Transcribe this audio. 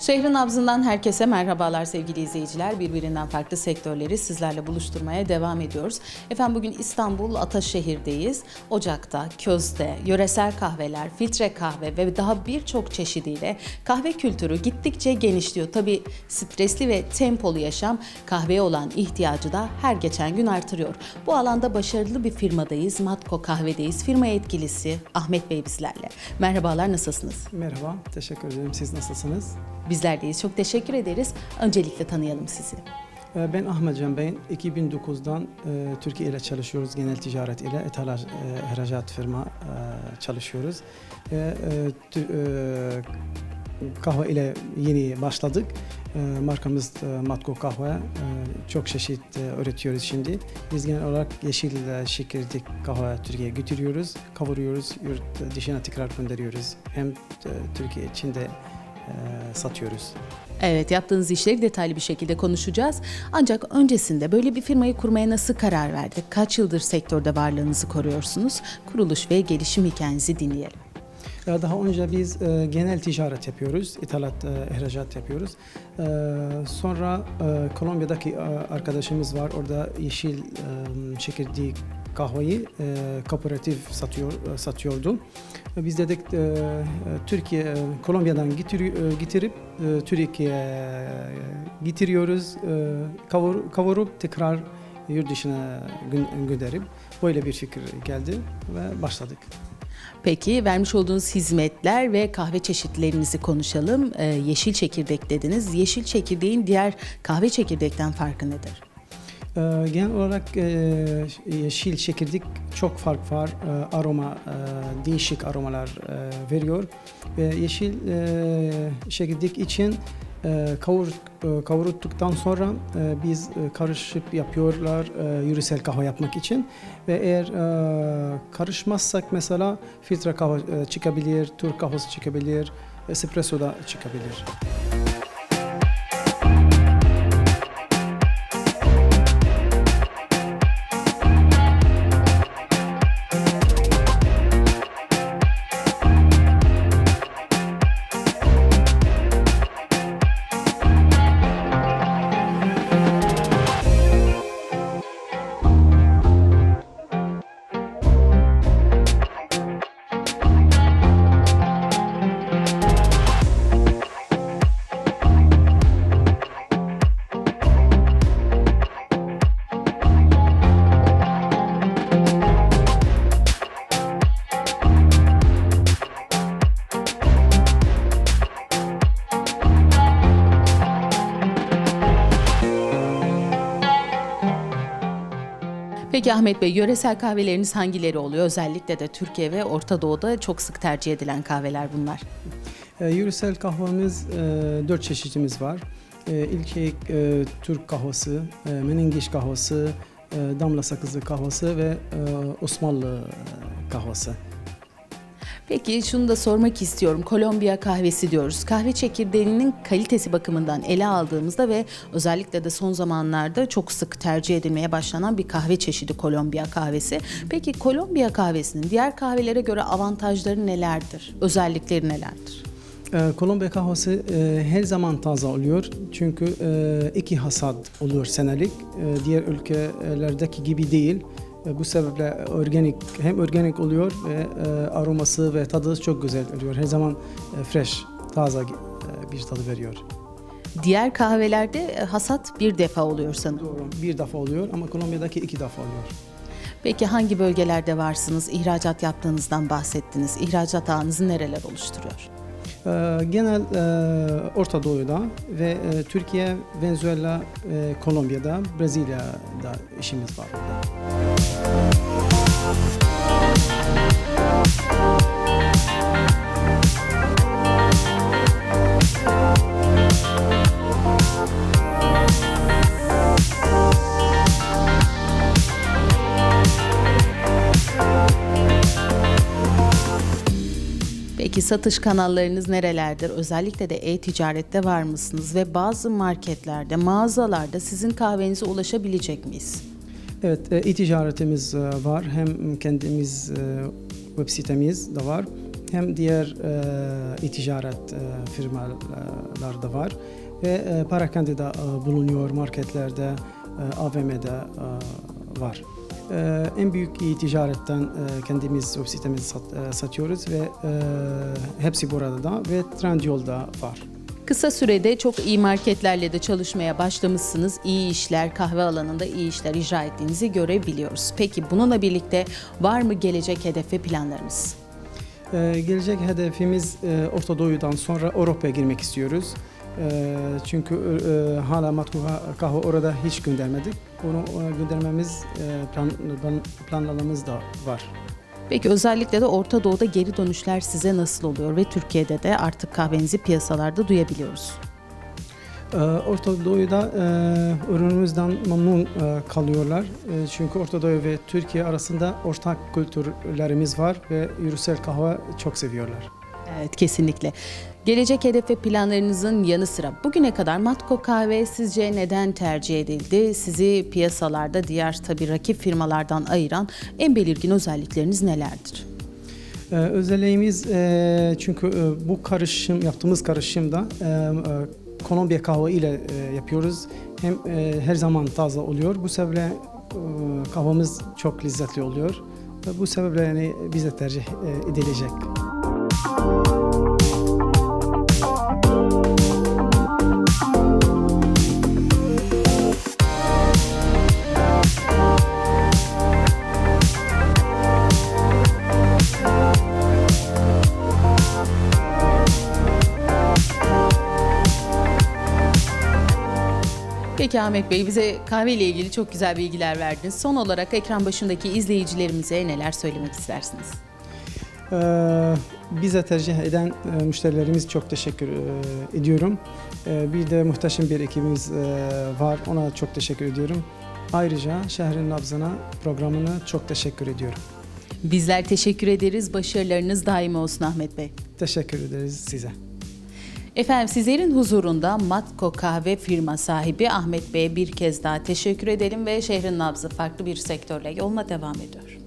Şehrin nabzından herkese merhabalar sevgili izleyiciler. Birbirinden farklı sektörleri sizlerle buluşturmaya devam ediyoruz. Efendim bugün İstanbul Ataşehir'deyiz. Ocak'ta, közde, yöresel kahveler, filtre kahve ve daha birçok çeşidiyle kahve kültürü gittikçe genişliyor. Tabii stresli ve tempolu yaşam kahveye olan ihtiyacı da her geçen gün artırıyor. Bu alanda başarılı bir firmadayız. Matko Kahve'deyiz. Firma yetkilisi Ahmet Bey bizlerle. Merhabalar nasılsınız? Merhaba, teşekkür ederim. Siz nasılsınız? Bizler deyiz. Çok teşekkür ederiz. Öncelikle tanıyalım sizi. Ee, Ben Ahmet Can Bey. 2009'dan e, Türkiye ile çalışıyoruz. Genel ticaret ile ethalaj, e, ihracat firma e, çalışıyoruz. Kahve ile yeni başladık. Markamız Matko Kahve. Çok çeşit e, üretiyoruz şimdi. Biz genel olarak yeşil şekerlik kahve Türkiye'ye götürüyoruz. Kavuruyoruz, yurt dışına tekrar gönderiyoruz. Hem Türkiye içinde satıyoruz. Evet, yaptığınız işleri detaylı bir şekilde konuşacağız. Ancak öncesinde böyle bir firmayı kurmaya nasıl karar verdik? Kaç yıldır sektörde varlığınızı koruyorsunuz? Kuruluş ve gelişim hikayenizi dinleyelim. Daha önce biz e, genel ticaret yapıyoruz, ithalat, e, ihracat yapıyoruz. E, sonra e, Kolombiya'daki e, arkadaşımız var, orada yeşil e, çekirdeği kahveyi e, kooperatif satıyor e, satıyordu. E, Biz dedik e, e, Türkiye, e, Kolombiya'dan getiri- e, getirip e, Türkiye'ye getiriyoruz, e, kavur, kavurup tekrar yurt dışına gö- gönderip böyle bir fikir geldi ve başladık. Peki vermiş olduğunuz hizmetler ve kahve çeşitlerinizi konuşalım. Ee, yeşil çekirdek dediniz. Yeşil çekirdeğin diğer kahve çekirdekten farkı nedir? Ee, Genel olarak e, yeşil çekirdek çok fark var. E, Aroma, e, değişik aromalar e, veriyor. Ve yeşil e, çekirdek için e, kavur, e, kavuruttuktan sonra e, biz e, karışıp yapıyorlar e, yöresel kahve yapmak için. Ve eğer e, karışmazsak mesela filtre kahve e, çıkabilir, Türk kahvesi çıkabilir, espresso da çıkabilir. Peki Ahmet Bey, yöresel kahveleriniz hangileri oluyor? Özellikle de Türkiye ve Orta Doğu'da çok sık tercih edilen kahveler bunlar. E, Yöresel kahvemiz e, dört çeşitimiz var. E, ilk şey e, Türk kahvesi, e, menengiş kahvesi, e, damla sakızlı kahvesi ve e, Osmanlı e, kahvesi. Peki şunu da sormak istiyorum. Kolombiya kahvesi diyoruz. Kahve çekirdeğinin kalitesi bakımından ele aldığımızda ve özellikle de son zamanlarda çok sık tercih edilmeye başlanan bir kahve çeşidi Kolombiya kahvesi. Peki Kolombiya kahvesinin diğer kahvelere göre avantajları nelerdir? Özellikleri nelerdir? E, Kolombiya kahvesi e, her zaman taze oluyor çünkü e, iki hasat oluyor senelik. E, diğer ülkelerdeki gibi değil. Bu sebeple organik hem organik oluyor ve e, aroması ve tadı çok güzel oluyor. Her zaman e, fresh, taze e, bir tadı veriyor. Diğer kahvelerde hasat bir defa oluyor sanırım. Doğru. Bir defa oluyor ama Kolombiya'daki iki defa oluyor. Peki hangi bölgelerde varsınız? İhracat yaptığınızdan bahsettiniz. İhracat ağınızı nereler oluşturuyor? Genel e, Orta Doğu'da ve e, Türkiye, Venezuela, e, Kolombiya'da, Brezilya'da işimiz var burada. Peki satış kanallarınız nerelerdir? Özellikle de e-ticarette var mısınız? Ve bazı marketlerde, mağazalarda sizin kahvenize ulaşabilecek miyiz? Evet, e, e-ticaretimiz e, var. Hem kendimiz e, web sitemiz de var. hem diğer e-ticaret firmalar da var ve Parakende de bulunuyor marketlerde, AVM'de var. En büyük e-ticaretten e, kendimiz web sitemizi sat, satıyoruz ve hepsi burada da ve Trendyol'da var. Kısa sürede çok iyi marketlerle de çalışmaya başlamışsınız. İyi işler, kahve alanında iyi işler icra ettiğinizi görebiliyoruz. Peki bununla birlikte var mı gelecek hedef ve planlarınız? Ee, gelecek hedefimiz e, Orta Doğu'dan sonra Avrupa'ya girmek istiyoruz. Ee, çünkü e, hala matbu kahve orada hiç göndermedik. Onu e, göndermemiz e, plan, plan, planlamamız da var. Peki özellikle de Orta Doğu'da geri dönüşler size nasıl oluyor ve Türkiye'de de artık kahvenizi piyasalarda duyabiliyoruz. Ee, Orta Doğu'da e, ürünümüzden memnun e, kalıyorlar. E, çünkü Orta Doğu ve Türkiye arasında ortak kültürlerimiz var ve yürüsel kahve çok seviyorlar. Evet kesinlikle. Gelecek hedef ve planlarınızın yanı sıra bugüne kadar Matko kahve sizce neden tercih edildi? Sizi piyasalarda diğer tabi rakip firmalardan ayıran en belirgin özellikleriniz nelerdir? Ee, özelliğimiz e, çünkü e, bu karışım yaptığımız karışımda e, e, Kolombiya kahve ile e, yapıyoruz. Hem e, her zaman taze oluyor. Bu sebeple e, kahvemiz çok lezzetli oluyor. Ve bu sebeple yani bize tercih e, edilecek. Peki Ahmet Bey bize kahve ile ilgili çok güzel bilgiler verdiniz. Son olarak ekran başındaki izleyicilerimize neler söylemek istersiniz? Ee, bize tercih eden e, müşterilerimiz çok teşekkür e, ediyorum. E, bir de muhteşem bir ekibimiz e, var. Ona çok teşekkür ediyorum. Ayrıca Şehrin Nabzı'na programına çok teşekkür ediyorum. Bizler teşekkür ederiz. Başarılarınız daim olsun Ahmet Bey. Teşekkür ederiz size. Efendim sizlerin huzurunda Matko kahve firma sahibi Ahmet Bey'e bir kez daha teşekkür edelim ve şehrin nabzı farklı bir sektörle yoluna devam ediyor.